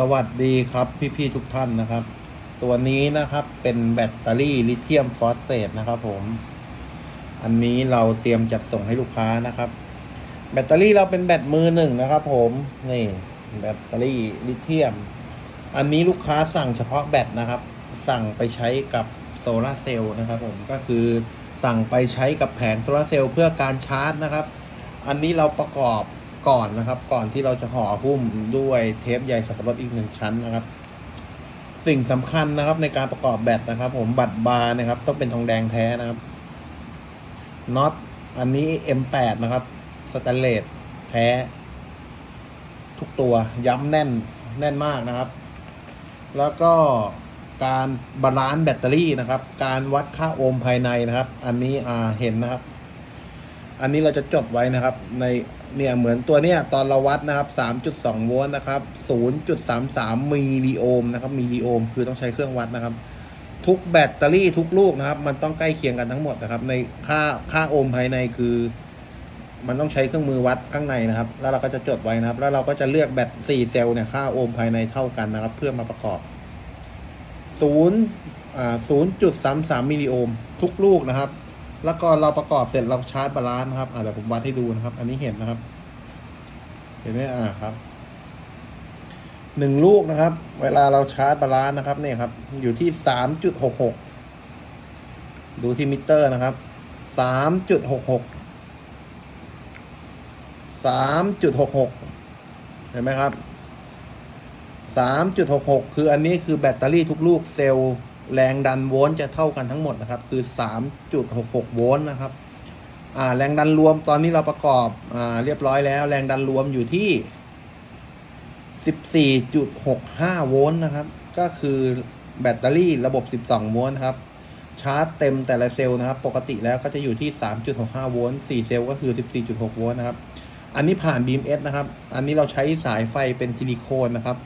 สวัสดีครับพี่ๆทุกท่านนะครับ ตัวนี้นะครับเป็นแบตเตอรี่ลิเธียมฟอสเฟตนะครับผม อันนี้เราเตรียมจัดส่งให้ลูกค้านะครับ แบตเตอรี่เราเป็นแบตมือหนึ่งนะครับ ผมนี่แบตเตอรี่ลิเธียม อันนี้ลูกค้าสั่งเฉพาะแบตนะครับ สั่งไปใช้กับโซลาร์เซลล์นะครับ ผมก็คือสั่งไปใช้กับแผงโซลาร์เซลล์เพื่อการชาร์จนะครับ อันนี้เราประกอบ ก่อนนะครับ ก่อนที่เราจะห่อหุ้มด้วยเทปใยสับปะรดอีกหนึ่งชั้นนะครับ สิ่งสำคัญนะครับ ในการประกอบแบตนะครับ ผมบัตรบาร์นะครับ ต้องเป็นทองแดงแท้นะครับน็อตอันนี้ M8 นะครับสแตนเลสแท้ ทุกตัวย้ำแน่นแน่นมากนะครับ แล้วก็การบาลานซ์แบตเตอรี่นะครับ การวัดค่าโอห์มภายในนะครับ อันนี้อ่าเห็นนะครับ อันนี้เราจะจดไว้นะครับ ใน เนี่ยเหมือนตัวเนี้ยตอนเราวัดนะครับ 3.2 โวลต์นะครับ 0.33 มิลลิโอห์มนะครับ มิลลิโอห์มคือต้องใช้เครื่องวัดนะครับ ทุกแบตเตอรี่ทุกลูกนะครับ มันต้องใกล้เคียงกันทั้งหมดนะครับ ในค่าค่าโอห์มภายในคือ มันต้องใช้เครื่องมือวัดข้างในนะครับ แล้วเราก็จะจดไว้นะครับ แล้วเราก็จะเลือกแบต4เซลล์เนี่ยค่าโอห์มภายในเท่ากันนะครับ เพื่อมาประกอบ0อ่า0.33 มิลลิโอห์มทุกลูกนะครับ แล้วก็เราประกอบเสร็จเราชาร์จบาลานซ์นะครับอ่าเดี๋ยวผมวัดให้ดูนะครับ อันนี้เห็นนะครับ เห็นไหมอ่าครับหนึ่งลูกนะครับ เวลาเราชาร์จบาลานซ์นะครับเนี่ยครับ อยู่ที่สามจุดหกหกดูที่มิเตอร์นะครับสามจุดหกหกสามจุดหกหกเห็นไหมครับสามจุดหกหกคืออันนี้คือแบตเตอรี่ทุกลูกเซลล์ แรงดันโวลต์จะเท่ากันทั้งหมดนะครับ คือสามจุดหกหกโวลต์นะครับแรงดันรวมตอนนี้เราประกอบอเรียบร้อยแล้ว แรงดันรวมอยู่ที่สิบสี่จุดหกห้าโวลต์นะครับ ก็คือแบตเตอรี่ระบบสิบสองโวลต์ครับ ชาร์จเต็มแต่ละเซลล์นะครับ ปกติแล้วก็จะอยู่ที่สามจุดหกห้าโวลต์สี่เซลล์ก็คือสิบสี่จุดหกโวลต์นะครับ อันนี้ผ่าน BMS นะครับ อันนี้เราใช้สายไฟเป็นซิลิโคนนะครับ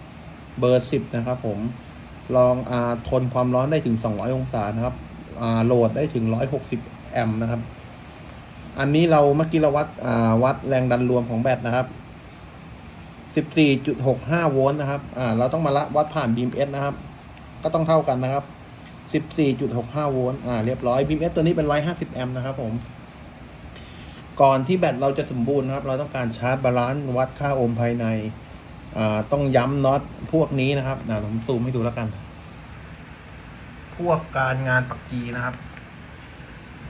เบอร์สิบนะครับผม ลองอาทนความร้อนได้ถึง 200 องศานะครับอ่าโหลดได้ถึง 160 แอมป์นะครับ อันนี้เราเมื่อกี้เราวัดอ่าวัดแรงดันรวมของแบตนะครับ14.65 โวลต์นะครับ อ่า เราต้องมาละวัดผ่าน BMS นะครับ ก็ต้องเท่ากันนะครับ 14.65 โวลต์ อ่า เรียบร้อย BMS ตัวนี้เป็น 150 แอมป์นะครับผม ก่อนที่แบตเราจะสมบูรณ์นะครับ เราต้องการชาร์จบาลานซ์วัดค่าโอห์มภายใน ต้องย้ำน็อตพวกนี้นะครับนะผมซูมให้ดูแล้วกัน พวกการงานปักกีนะครับ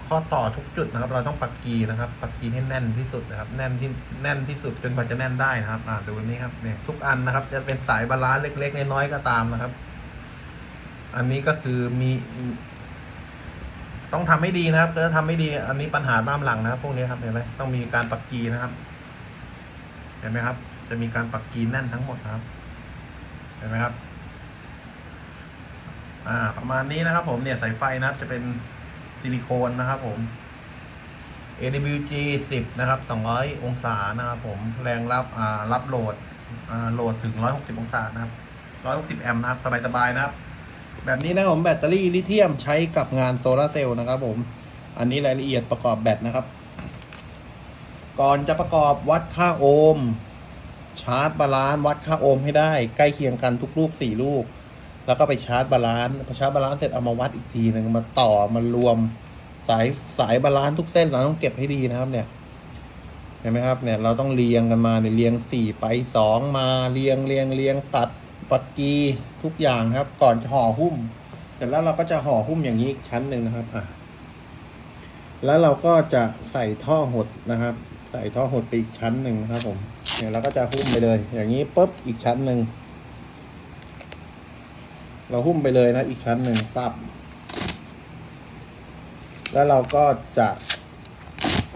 ข้อต่อทุกจุดนะครับ เราต้องปักกีนะครับ ปักกีให้แน่นที่สุดนะครับ แน่นที่แน่นที่สุดจนกว่าจะแน่นได้นะครับ อ่าดูนี้ครับเนี่ยทุกอันนะครับ จะเป็นสายบาลานซ์เล็กๆน้อยๆก็ตามนะครับ อันนี้ก็คือมีต้องทำให้ดีนะครับถ้าทำไม่ดี อันนี้ปัญหาตามหลังนะครับ พวกนี้ครับเห็นไหมต้องมีการปักกีนะครับ เห็นไหมครับ จะมีการปักกีแน่นทั้งหมดนะครับ เห็นไหมครับ อ่า ประมาณนี้นะครับ ผมเนี่ยสายไฟนะครับ จะเป็นซิลิโคนนะครับผม AWG 10 นะครับ 200 องศานะครับผม แรงรับ อ่า รับโหลด อ่า โหลดถึง 160 องศานะครับ 160 แอมป์นะครับ สบายๆนะครับ แบบนี้นะครับผมแบตเตอรี่ลิเธียมใช้กับงานโซลาร์เซลล์นะครับผม อันนี้รายละเอียดประกอบแบตนะครับ ก่อนจะประกอบวัดค่าโอห์ม ชาร์จบาลานซ์วัดค่าโอห์มให้ได้ ใกล้เคียงกันทุกลูกสี่ลูก แล้วก็ไปชาร์จบาลานซ์พอชาร์จบาลานซ์เสร็จเอามาวัดอีกทีหนึ่งมาต่อมารวมสายสายบาลานซ์ทุกเส้นเราต้องเก็บให้ดีนะครับเนี่ยเห็นไหมครับเนี่ยเราต้องเรียงกันมาเนี่ยเรียงสี่ไปสองมาเรียงเรียงเรียงตัดปักกีทุกอย่างครับ ก่อนจะห่อหุ้มเสร็จแล้วเราก็จะห่อหุ้มอย่างนี้อีกชั้นหนึ่งนะครับอะแล้วเราก็จะใส่ท่อหดนะครับ ใส่ท่อหดไปอีกชั้นหนึ่งนะครับผม เนี่ยเราก็จะหุ้มไปเลย อย่างนี้ปุ๊บอีกชั้นหนึ่งเราหุ้มไปเลยนะอีกชั้นหนึ่งตับแล้วเราก็จะ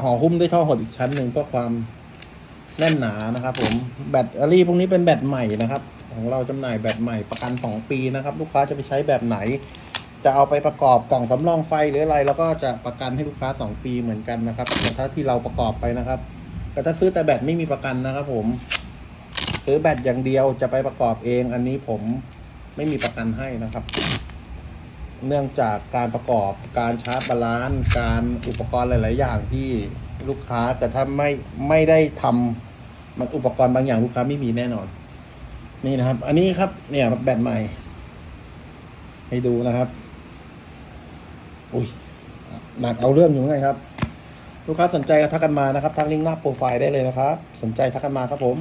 ห่อหุ้มด้วยท่อหดอีกชั้นหนึ่งเพื่อความแน่นหนานะครับ ผมแบตเตอรี่พวกนี้เป็นแบตใหม่นะครับ ของเราจำหน่ายแบตใหม่ประกันสองปีนะครับ ลูกค้าจะไปใช้แบบไหน จะเอาไปประกอบกล่องสำรองไฟหรืออะไรเราก็จะประกันให้ลูกค้าสองปีเหมือนกันนะครับแต่ถ้าที่เราประกอบไปนะครับ แต่ถ้าซื้อแต่แบตไม่มีประกันนะครับผม ซื้อแบตอย่างเดียวจะไปประกอบเอง อันนี้ผมไม่มีประกันให้นะครับ เนื่องจากการประกอบการชาร์จบาลานซ์การอุปกรณ์หลาย ๆ อย่างที่ลูกค้าแต่ถ้าไม่ไม่ได้ทำมันอุปกรณ์บางอย่างลูกค้าไม่มีแน่นอน นี่นะครับ อันนี้ครับ เนี่ยแบตใหม่ ให้ดูนะครับ อุ้ยหนักเอาเรื่องอยู่เหมือนกันครับ ลูกค้าสนใจก็ทักกันมานะครับทักลิงก์หน้าโปรไฟล์ได้เลยนะครับ สนใจทักกันมาครับผม